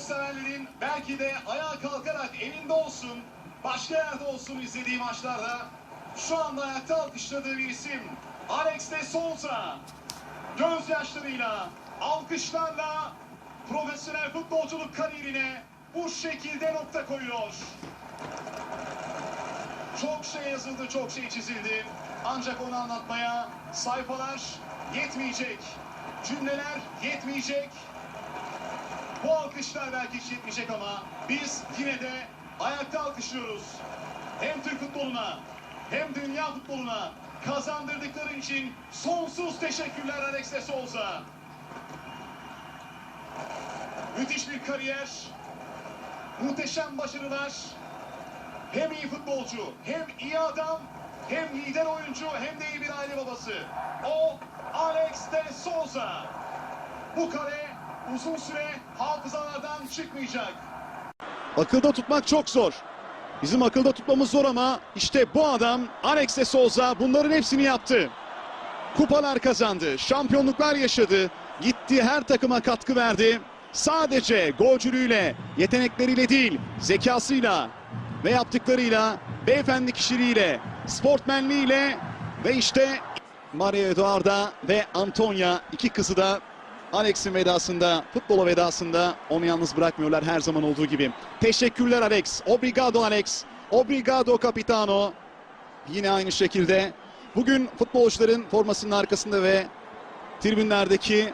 severlerin belki de ayağa kalkarak evinde olsun, başka yerde olsun izlediği maçlarda şu anda ayakta alkışladığı bir isim Alex de Souza. Gözyaşlarıyla, alkışlarla profesyonel futbolculuk kariyerine bu şekilde nokta koyuyor. Çok şey yazıldı, çok şey çizildi. Ancak onu anlatmaya sayfalar yetmeyecek. Cümleler yetmeyecek. Bu alkışlar belki hiç yetmeyecek ama biz yine de ayakta alkışlıyoruz. Hem Türk futboluna hem dünya futboluna kazandırdıkları için sonsuz teşekkürler Alex de Souza. Müthiş bir kariyer, muhteşem başarılar. Hem iyi futbolcu, hem iyi adam, hem lider oyuncu, hem de iyi bir aile babası. O Alex de Souza. Bu kare uzun süre hafızalardan çıkmayacak. Akılda tutmak çok zor. Bizim akılda tutmamız zor ama işte bu adam Alex de Souza bunların hepsini yaptı. Kupalar kazandı, şampiyonluklar yaşadı, gitti her takıma katkı verdi. Sadece golcülüğüyle, yetenekleriyle değil, zekasıyla ve yaptıklarıyla, beyefendi kişiliğiyle, sportmenliğiyle ve işte Mario Eduarda ve Antonia iki kızı da Alex'in vedasında, futbola vedasında onu yalnız bırakmıyorlar her zaman olduğu gibi. Teşekkürler Alex. Obrigado Alex. Obrigado Capitano. Yine aynı şekilde bugün futbolcuların formasının arkasında ve tribünlerdeki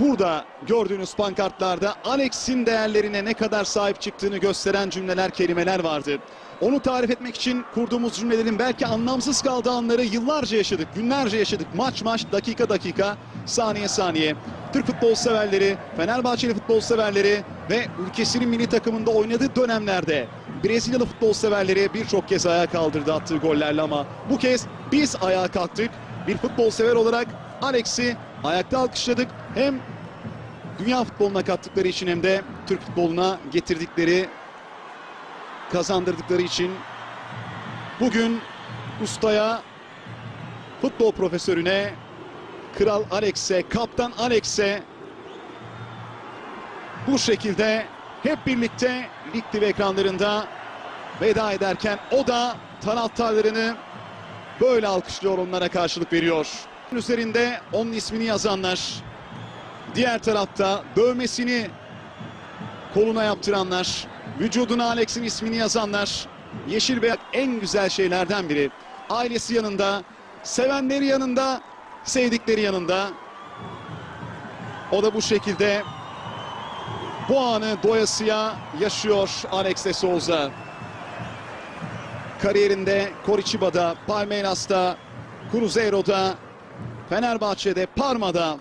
burada gördüğünüz pankartlarda Alex'in değerlerine ne kadar sahip çıktığını gösteren cümleler, kelimeler vardı. Onu tarif etmek için kurduğumuz cümlelerin belki anlamsız kaldığı anları yıllarca yaşadık, günlerce yaşadık. Maç maç, dakika dakika, saniye saniye. Türk futbol severleri, Fenerbahçeli futbol severleri ve ülkesinin milli takımında oynadığı dönemlerde Brezilyalı futbol severleri birçok kez ayağa kaldırdı attığı gollerle ama bu kez biz ayağa kalktık. Bir futbol sever olarak Alex'i ayakta alkışladık. Hem dünya futboluna kattıkları için hem de Türk futboluna getirdikleri, kazandırdıkları için bugün ustaya, futbol profesörüne, Kral Alex'e, Kaptan Alex'e bu şekilde hep birlikte Lig TV ekranlarında veda ederken o da taraftarlarını böyle alkışlıyor onlara karşılık veriyor. Üzerinde onun ismini yazanlar, diğer tarafta dövmesini koluna yaptıranlar, vücuduna Alex'in ismini yazanlar, yeşil beyaz en güzel şeylerden biri. Ailesi yanında, sevenleri yanında, sevdikleri yanında. O da bu şekilde bu anı doyasıya yaşıyor Alex de Souza. Kariyerinde Coriciba'da, Palmeiras'ta, Cruzeiro'da, Fenerbahçe'de, Parma'da